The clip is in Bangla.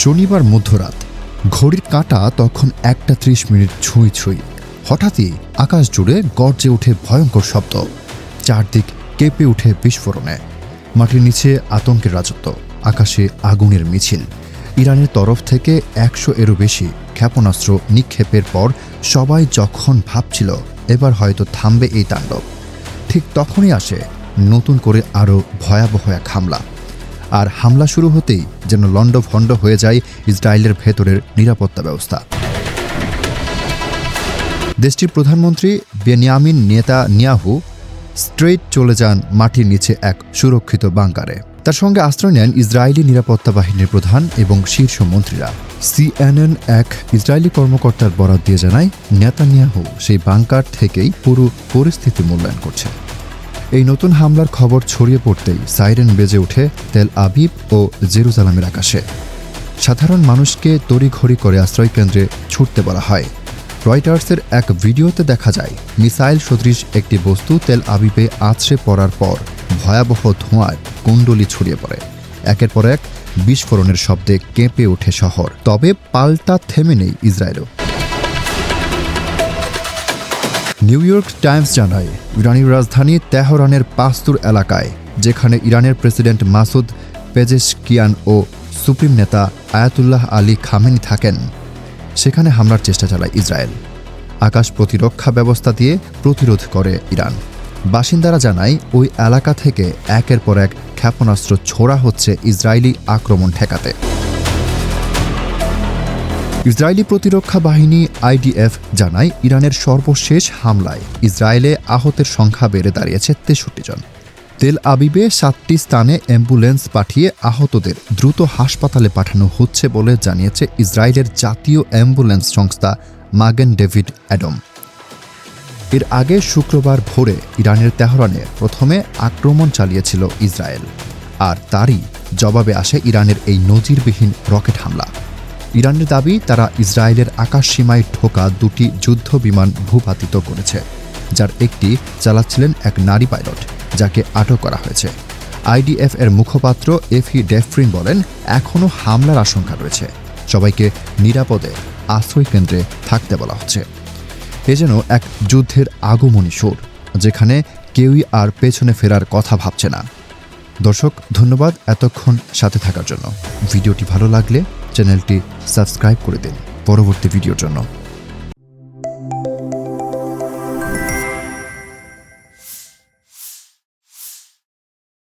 শনিবার মধ্যরাত, ঘড়ির কাঁটা তখন একটা ত্রিশ মিনিট ছুঁই ছুঁই। হঠাৎই আকাশ জুড়ে গর্জে ওঠে ভয়ঙ্কর শব্দ। চারদিক কেঁপে উঠে বিস্ফোরণে। মাটির নিচে আতঙ্কের রাজত্ব, আকাশে আগুনের মিছিল। ইরানের তরফ থেকে একশো এরও বেশি ক্ষেপণাস্ত্র নিক্ষেপের পর সবাই যখন ভাবছিল, এবার হয়তো থামবে এই তাণ্ডব। ঠিক তখনই আসে নতুন করে আরও ভয়াবহ এক হামলা। আর হামলা শুরু হতেই যেন লণ্ডভণ্ড হয়ে যায় ইসরায়েলের ভেতরের নিরাপত্তা ব্যবস্থা। দেশটির প্রধানমন্ত্রী বেনিয়ামিন নেতা নিয়াহু স্ট্রেইট চলে যান মাটির নিচে এক সুরক্ষিত বাংকারে। তার সঙ্গে আশ্রয় নেন ইসরায়েলি নিরাপত্তা বাহিনীর প্রধান এবং শীর্ষ মন্ত্রীরা। সিএনএন এক ইসরায়েলি কর্মকর্তার বরাত দিয়ে জানায়, নেতানিয়াহু সেই বাংকার থেকেই পুরো পরিস্থিতি মূল্যায়ন করছে এই নতুন হামলার খবর ছড়িয়ে পড়তেই সাইরেন বেজে ওঠে তেল আবিব ও জেরুজালামের আকাশে। সাধারণ মানুষকে তড়িঘড়ি করে আশ্রয়কেন্দ্রে ছুটতে বলা হয়। রয়টার্সের এক ভিডিওতে দেখা যায়, মিসাইল সদৃশ একটি বস্তু তেল আবিবে আছড়ে পড়ার পর ভয়াবহ ধোঁয়ায় কুণ্ডলি ছড়িয়ে পড়ে। একের পর এক বিস্ফোরণের শব্দে কেঁপে ওঠে শহর। তবে পাল্টা থেমে নেই ইসরায়েলও। নিউ ইয়র্ক টাইমস জানায়, ইরানি রাজধানী তেহরানের পাস্তুর এলাকায়, যেখানে ইরানের প্রেসিডেন্ট মাসুদ পেজেশকিয়ান ও সুপ্রিম নেতা আয়াতুল্লাহ আলী খামেনি থাকেন। সেখানে হামলার চেষ্টা চালায় ইসরায়েল। আকাশ প্রতিরক্ষা ব্যবস্থা দিয়ে প্রতিরোধ করে ইরান। বাসিন্দারা জানায়, ওই এলাকা থেকে একের পর এক ক্ষেপণাস্ত্র ছোড়া হচ্ছে ইসরায়েলি আক্রমণ ঠেকাতে। ইসরায়েলি প্রতিরক্ষা বাহিনী আইডিএফ জানায় ইরানের সর্বশেষ হামলায় ইসরায়েলে আহতের সংখ্যা বেড়ে দাঁড়িয়েছে তেষট্টি জন। তেল আবিবে সাতটি স্থানে অ্যাম্বুলেন্স পাঠিয়ে আহতদের দ্রুত হাসপাতালে পাঠানো হচ্ছে বলে জানিয়েছে ইসরায়েলের জাতীয় অ্যাম্বুলেন্স সংস্থা মাগেন ডেভিড অ্যাডম। এর আগে শুক্রবার ভোরে ইরানের তেহরানে প্রথমে আক্রমণ চালিয়েছিল ইসরায়েল, আর তারই জবাবে আসে ইরানের এই নজিরবিহীন রকেট হামলা। ইরানের দাবি, তারা ইসরায়েলের আকাশ সীমায় ঢোকা দুটি যুদ্ধ বিমান ভূপাতিত করেছে, যার একটি চালাচ্ছিলেন এক নারী পাইলট, যাকে আটক করা হয়েছে। আইডিএফ এর মুখপাত্র এফি ডেফরিন বলেন, এখনও হামলার আশঙ্কা রয়েছে। সবাইকে নিরাপদে আশ্রয় কেন্দ্রে থাকতে বলা হচ্ছে। এ যেন এক যুদ্ধের আগমনী সুর, যেখানে কেউই আর পেছনে ফেরার কথা ভাবছে না। দর্শক, ধন্যবাদ এতক্ষণ সাথে থাকার জন্য। ভিডিওটি ভালো লাগলে চ্যানেলটি সাবস্ক্রাইব করে দিন পরবর্তী ভিডিওর জন্য।